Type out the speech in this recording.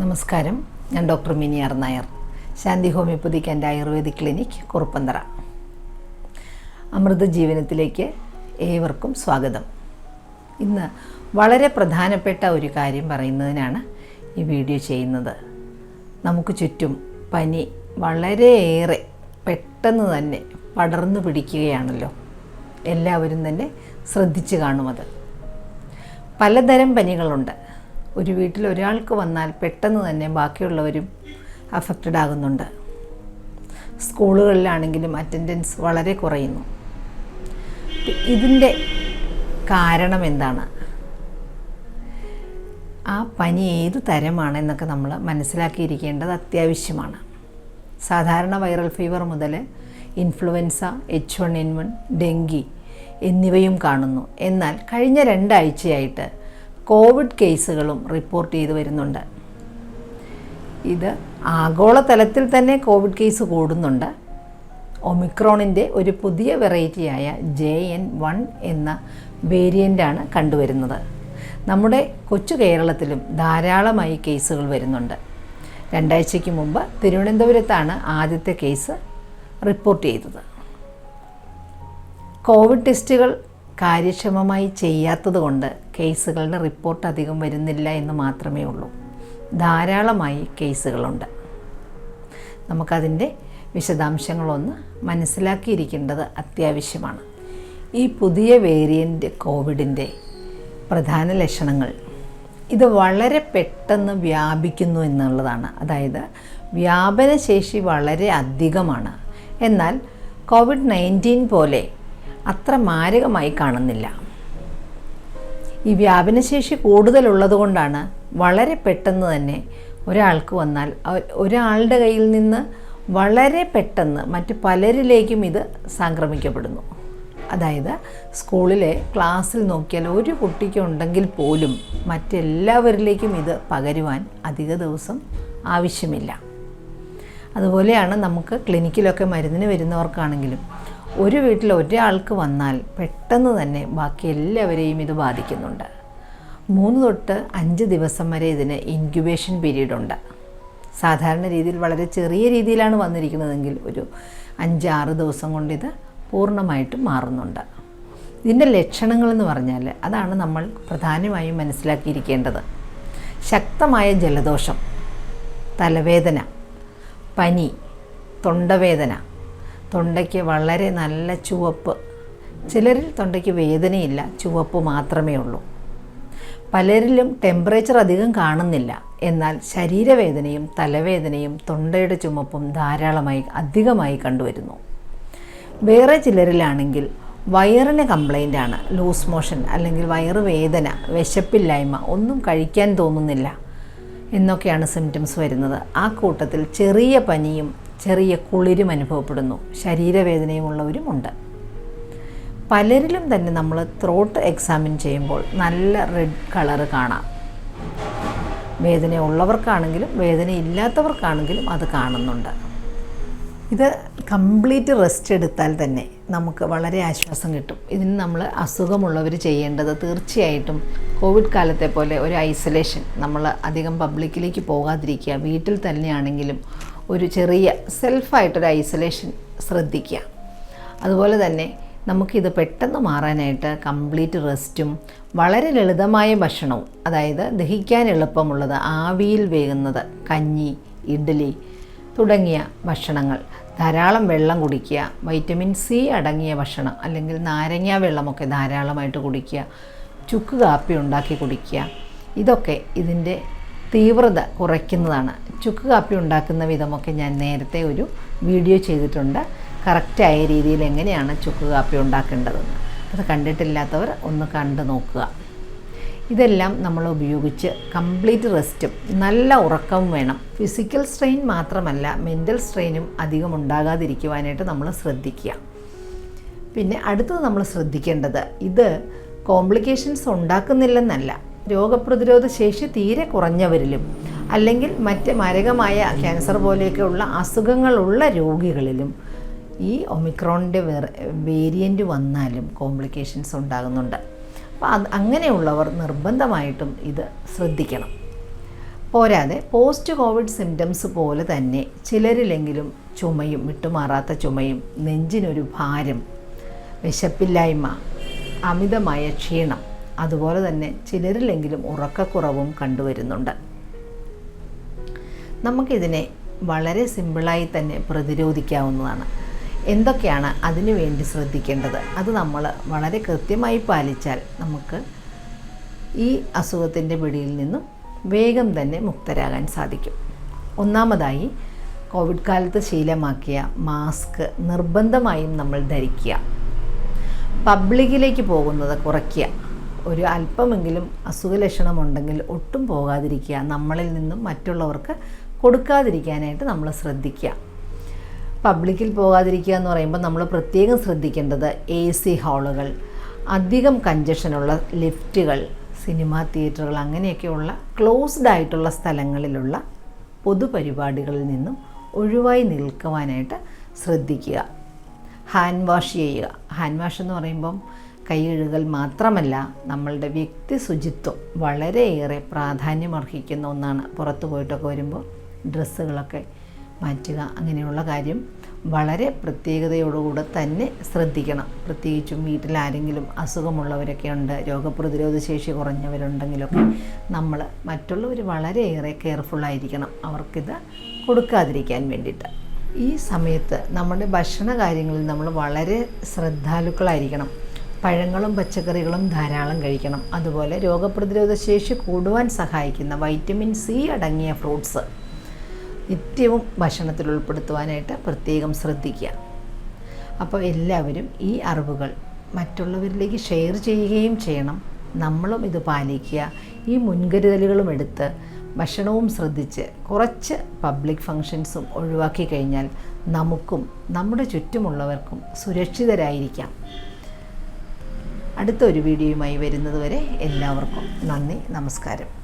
നമസ്കാരം. ഞാൻ doctor Mini R Nair. Shanti homeopathic and ayurvedic clinic Kuruppanthara. Amrita ജീവനത്തിലേക്ക് ഏവർക്കും സ്വാഗതം. ഇന്ന് വളരെ പ്രധാനപ്പെട്ട ഒരു കാര്യം പറയുന്നതിനാണ് ഈ വീഡിയോ ചെയ്യുന്നത്. നമുക്ക് ചുറ്റും പനി വളരെയേറെ പെട്ടെന്ന് തന്നെ പടർന്നു പിടിക്കുകയാണല്ലോ. എല്ലാവരും തന്നെ ശ്രദ്ധിച്ചു കാണുമത് പലതരം പനികളുണ്ട്. ഒരു വീട്ടിൽ ഒരാൾക്ക് വന്നാൽ പെട്ടെന്ന് തന്നെ ബാക്കിയുള്ളവരും അഫക്റ്റഡ് ആകുന്നുണ്ട്. സ്കൂളുകളിലാണെങ്കിലും അറ്റൻഡൻസ് വളരെ കുറയുന്നു. ഇതിന്റെ കാരണം എന്താണ്? ആ പനി ഏത് തരമാണ് എന്നൊക്കെ നമ്മൾ മനസ്സിലാക്കിയിരിക്കേണ്ടത് അത്യാവശ്യമാണ്. സാധാരണ വൈറൽ ഫീവർ മുതൽ influenza H one N one dengue എന്നിവയും കാണുന്നു. എന്നാൽ കഴിഞ്ഞ രണ്ടാഴ്ചയായിട്ട് കോവിഡ് കേസുകളും റിപ്പോർട്ട് ചെയ്തു വരുന്നുണ്ട്. ഇത് ആഗോളതലത്തിൽ തന്നെ കോവിഡ് കേസ് കൂടുന്നുണ്ട്. ഒമിക്രോണിന്റെ ഒരു പുതിയ വെറൈറ്റിയായ ജെ എൻ വൺ എന്ന വേരിയന്റാണ് കണ്ടുവരുന്നത്. നമ്മുടെ കൊച്ചു കേരളത്തിലും ധാരാളമായി കേസുകൾ വരുന്നുണ്ട്. രണ്ടാഴ്ചയ്ക്ക് മുമ്പ് തിരുവനന്തപുരത്താണ് ആദ്യത്തെ കേസ് റിപ്പോർട്ട് ചെയ്തത്. കോവിഡ് ടെസ്റ്റുകൾ കാര്യക്ഷമമായി ചെയ്യാത്തതുകൊണ്ട് കേസുകളുടെ റിപ്പോർട്ട് അധികം വരുന്നില്ല എന്ന് മാത്രമേ ഉള്ളൂ. ധാരാളമായി കേസുകളുണ്ട്. നമുക്കതിന്റെ വിശദാംശങ്ങളൊന്ന് മനസ്സിലാക്കിയിരിക്കേണ്ടത് അത്യാവശ്യമാണ്. ഈ പുതിയ വേരിയന്റ് കോവിഡിന്റെ പ്രധാന ലക്ഷണങ്ങൾ. ഇത് വളരെ പെട്ടെന്ന് വ്യാപിക്കുന്നു എന്നുള്ളതാണ്. അതായത് വ്യാപനശേഷി വളരെ അധികമാണ്. എന്നാൽ കോവിഡ് നയന്റീൻ പോലെ അത്ര മാരകമായി കാണുന്നില്ല. ഈ വ്യാപനശേഷി കൂടുതലുള്ളത് കൊണ്ടാണ് വളരെ പെട്ടെന്ന് തന്നെ ഒരാൾക്ക് വന്നാൽ ഒരാളുടെ കയ്യിൽ നിന്ന് വളരെ പെട്ടെന്ന് മറ്റ് പലരിലേക്കും ഇത് സംക്രമിക്കപ്പെടുന്നു. അതായത് സ്കൂളിലെ ക്ലാസ്സിൽ നോക്കിയാൽ ഒരു കുട്ടിക്കുണ്ടെങ്കിൽ പോലും മറ്റെല്ലാവരിലേക്കും ഇത് പകരുവാൻ അധിക ദിവസം ആവശ്യമില്ല. അതുപോലെയാണ് നമുക്ക് ക്ലിനിക്കിലൊക്കെ മരുന്നിന് വരുന്നവർക്കാണെങ്കിലും ഒരു വീട്ടിൽ ഒരാൾക്ക് വന്നാൽ പെട്ടെന്ന് തന്നെ ബാക്കി എല്ലാവരെയും ഇത് ബാധിക്കുന്നുണ്ട്. മൂന്ന് തൊട്ട് അഞ്ച് ദിവസം വരെ ഇതിന് ഇൻക്യുബേഷൻ പീരീഡ് ഉണ്ട്. സാധാരണ രീതിയിൽ വളരെ ചെറിയ രീതിയിലാണ് വന്നിരിക്കുന്നതെങ്കിൽ ഒരു അഞ്ചാറ് ദിവസം കൊണ്ട് ഇത് പൂർണമായിട്ടും മാറുന്നുണ്ട്. ഇതിന്റെ ലക്ഷണങ്ങളെന്ന് പറഞ്ഞാൽ അതാണ് നമ്മൾ പ്രധാനമായും മനസ്സിലാക്കിയിരിക്കേണ്ടത്. ശക്തമായ ജലദോഷം തലവേദന പനി തൊണ്ടവേദന തൊണ്ടയ്ക്ക് വളരെ നല്ല ചുവപ്പ്. ചിലരിൽ തൊണ്ടയ്ക്ക് വേദനയില്ല ചുവപ്പ് മാത്രമേ ഉള്ളൂ. പലരിലും ടെമ്പറേച്ചർ അധികം കാണുന്നില്ല. എന്നാൽ ശരീരവേദനയും തലവേദനയും തൊണ്ടയുടെ ചുമപ്പും ധാരാളമായി അധികമായി കണ്ടുവരുന്നു. വേറെ ചിലരിലാണെങ്കിൽ വയറിന് കംപ്ലൈന്റ് ആണ്. ലൂസ് മോഷൻ അല്ലെങ്കിൽ വയറ് വേദന വിശപ്പില്ലായ്മ ഒന്നും കഴിക്കാൻ തോന്നുന്നില്ല എന്നൊക്കെയാണ് സിംറ്റംസ് വരുന്നത്. ആ കൂട്ടത്തിൽ ചെറിയ പനിയും ചെറിയ കുളിരും അനുഭവപ്പെടുന്നു. ശരീരവേദനയുമുള്ളവരുമുണ്ട്. പലരിലും തന്നെ നമ്മൾ ത്രോട്ട് എക്സാമിൻ ചെയ്യുമ്പോൾ നല്ല റെഡ് കളറ് കാണാം. വേദന ഉള്ളവർക്കാണെങ്കിലും വേദന ഇല്ലാത്തവർക്കാണെങ്കിലും അത് കാണുന്നുണ്ട്. ഇത് കംപ്ലീറ്റ് റെസ്റ്റ് എടുത്താൽ തന്നെ നമുക്ക് വളരെ ആശ്വാസം കിട്ടും. ഇതിന് നമ്മൾ അസുഖമുള്ളവർ ചെയ്യേണ്ടത് തീർച്ചയായിട്ടും കോവിഡ് കാലത്തെ പോലെ ഒരു ഐസൊലേഷൻ നമ്മൾ അധികം പബ്ലിക്കിലേക്ക് പോകാതിരിക്കുക. വീട്ടിൽ തന്നെയാണെങ്കിലും ഒരു ചെറിയ സെൽഫായിട്ടൊരു ഐസൊലേഷൻ ശ്രദ്ധിക്കുക. അതുപോലെ തന്നെ നമുക്കിത് പെട്ടെന്ന് മാറാനായിട്ട് കംപ്ലീറ്റ് റെസ്റ്റും വളരെ ലളിതമായ ഭക്ഷണവും അതായത് ദഹിക്കാൻ എളുപ്പമുള്ളത് ആവിയിൽ വേകുന്നത് കഞ്ഞി ഇഡ്ഡലി തുടങ്ങിയ ഭക്ഷണങ്ങൾ ധാരാളം വെള്ളം കുടിക്കുക വൈറ്റമിൻ സി അടങ്ങിയ ഭക്ഷണം അല്ലെങ്കിൽ നാരങ്ങ വെള്ളമൊക്കെ ധാരാളമായിട്ട് കുടിക്കുക ചുക്ക് കാപ്പി ഉണ്ടാക്കി കുടിക്കുക ഇതൊക്കെ ഇതിന്റെ തീവ്രത കുറയ്ക്കുന്നതാണ് ചുക്ക് കാപ്പി ഉണ്ടാക്കുന്ന വിധമൊക്കെ ഞാൻ നേരത്തെ ഒരു വീഡിയോ ചെയ്തിട്ടുണ്ട്. കറക്റ്റായ രീതിയിൽ എങ്ങനെയാണ് ചുക്ക് കാപ്പി ഉണ്ടാക്കേണ്ടതെന്ന്. അത് കണ്ടിട്ടില്ലാത്തവർ ഒന്ന് കണ്ടു നോക്കുക. ഇതെല്ലാം നമ്മൾ ഉപയോഗിച്ച് കംപ്ലീറ്റ് റെസ്റ്റും നല്ല ഉറക്കവും വേണം. ഫിസിക്കൽ സ്ട്രെയിൻ മാത്രമല്ല മെന്റൽ സ്ട്രെയിനും അധികം ഉണ്ടാകാതിരിക്കുവാനായിട്ട് നമ്മൾ ശ്രദ്ധിക്കുക. പിന്നെ അടുത്തത് നമ്മൾ ശ്രദ്ധിക്കേണ്ടത് ഇത് കോംപ്ലിക്കേഷൻസ് ഉണ്ടാക്കുന്നില്ലെന്നല്ല. രോഗപ്രതിരോധ ശേഷി തീരെ കുറഞ്ഞവരിലും അല്ലെങ്കിൽ മറ്റ് മാരകമായ ക്യാൻസർ പോലെയൊക്കെയുള്ള അസുഖങ്ങളുള്ള രോഗികളിലും ഈ ഒമിക്രോണിന്റെ വേരിയന്റ് വന്നാലും കോംപ്ലിക്കേഷൻസ് ഉണ്ടാകുന്നുണ്ട്. അപ്പോൾ അത് അങ്ങനെയുള്ളവർ നിർബന്ധമായിട്ടും ഇത് ശ്രദ്ധിക്കണം. പോരാതെ പോസ്റ്റ് കോവിഡ് സിംറ്റംസ് പോലെ തന്നെ ചിലരിലെങ്കിലും ചുമയും വിട്ടുമാറാത്ത ചുമയും നെഞ്ചിനൊരു ഭാരം വിശപ്പില്ലായ്മ അമിതമായ ക്ഷീണം അതുപോലെ തന്നെ ചിലരിലെങ്കിലും ഉറക്കക്കുറവും കണ്ടുവരുന്നുണ്ട്. നമുക്കിതിനെ വളരെ സിമ്പിളായി തന്നെ പ്രതിരോധിക്കാവുന്നതാണ്. എന്തൊക്കെയാണ് അതിനു വേണ്ടി ശ്രദ്ധിക്കേണ്ടത്? അത് നമ്മൾ വളരെ കൃത്യമായി പാലിച്ചാൽ നമുക്ക് ഈ അസുഖത്തിന്റെ പിടിയിൽ നിന്നും വേഗം തന്നെ മുക്തരാകാൻ സാധിക്കും. ഒന്നാമതായി കോവിഡ് കാലത്ത് ശീലമാക്കിയ മാസ്ക് നിർബന്ധമായും നമ്മൾ ധരിക്കുക. പബ്ലിക്കിലേക്ക് പോകുന്നത് കുറയ്ക്കുക. ഒരു അല്പമെങ്കിലും അസുഖലക്ഷണമുണ്ടെങ്കിൽ ഒട്ടും പോകാതിരിക്കുക. നമ്മളിൽ നിന്നും മറ്റുള്ളവർക്ക് കൊടുക്കാതിരിക്കാനായിട്ട് നമ്മൾ ശ്രദ്ധിക്കുക. പബ്ലിക്കിൽ പോകാതിരിക്കുക എന്ന് പറയുമ്പോൾ നമ്മൾ പ്രത്യേകം ശ്രദ്ധിക്കേണ്ടത് എ സി ഹാളുകൾ അധികം കഞ്ചഷനുള്ള ലിഫ്റ്റുകൾ സിനിമാ തിയേറ്ററുകൾ അങ്ങനെയൊക്കെയുള്ള ക്ലോസ്ഡ് ആയിട്ടുള്ള സ്ഥലങ്ങളിലുള്ള പൊതുപരിപാടികളിൽ നിന്നും ഒഴിവായി നിൽക്കുവാനായിട്ട് ശ്രദ്ധിക്കുക. ഹാൻഡ് വാഷ് ചെയ്യുക. ഹാൻഡ് വാഷ് എന്ന് പറയുമ്പം കൈ കഴുകൽ മാത്രമല്ല നമ്മളുടെ വ്യക്തി ശുചിത്വം വളരെയേറെ പ്രാധാന്യമർഹിക്കുന്ന ഒന്നാണ്. പുറത്തു പോയിട്ടൊക്കെ വരുമ്പോൾ ഡ്രസ്സുകളൊക്കെ മാറ്റുക അങ്ങനെയുള്ള കാര്യം വളരെ പ്രത്യേകതയോടുകൂടെ തന്നെ ശ്രദ്ധിക്കണം. പ്രത്യേകിച്ചും വീട്ടിൽ ആരെങ്കിലും അസുഖമുള്ളവരൊക്കെ ഉണ്ട് രോഗപ്രതിരോധ ശേഷി കുറഞ്ഞവരുണ്ടെങ്കിലൊക്കെ നമ്മൾ മറ്റുള്ളവർ വളരെയേറെ കെയർഫുള്ളായിരിക്കണം അവർക്കിത് കൊടുക്കാതിരിക്കാൻ വേണ്ടിയിട്ട്. ഈ സമയത്ത് നമ്മുടെ ഭക്ഷണ കാര്യങ്ങളിൽ നമ്മൾ വളരെ ശ്രദ്ധാലുക്കളായിരിക്കണം. പഴങ്ങളും പച്ചക്കറികളും ധാരാളം കഴിക്കണം. അതുപോലെ രോഗപ്രതിരോധ ശേഷി കൂടുവാൻ സഹായിക്കുന്ന വൈറ്റമിൻ സി അടങ്ങിയ ഫ്രൂട്ട്സ് നിത്യവും ഭക്ഷണത്തിൽ ഉൾപ്പെടുത്തുവാനായിട്ട് പ്രത്യേകം ശ്രദ്ധിക്കുക. അപ്പോൾ എല്ലാവരും ഈ അറിവുകൾ മറ്റുള്ളവരിലേക്ക് ഷെയർ ചെയ്യുകയും ചെയ്യണം. നമ്മളും ഇത് പാലിക്കുക. ഈ മുൻകരുതലുകളും എടുത്ത് ഭക്ഷണവും ശ്രദ്ധിച്ച് കുറച്ച് പബ്ലിക് ഫങ്ഷൻസും ഒഴിവാക്കി കഴിഞ്ഞാൽ നമുക്കും നമ്മുടെ ചുറ്റുമുള്ളവർക്കും സുരക്ഷിതരായിരിക്കാം. അടുത്ത ഒരു വീഡിയോയുമായി വരുന്നതുവരെ എല്ലാവർക്കും നന്ദി നമസ്കാരം.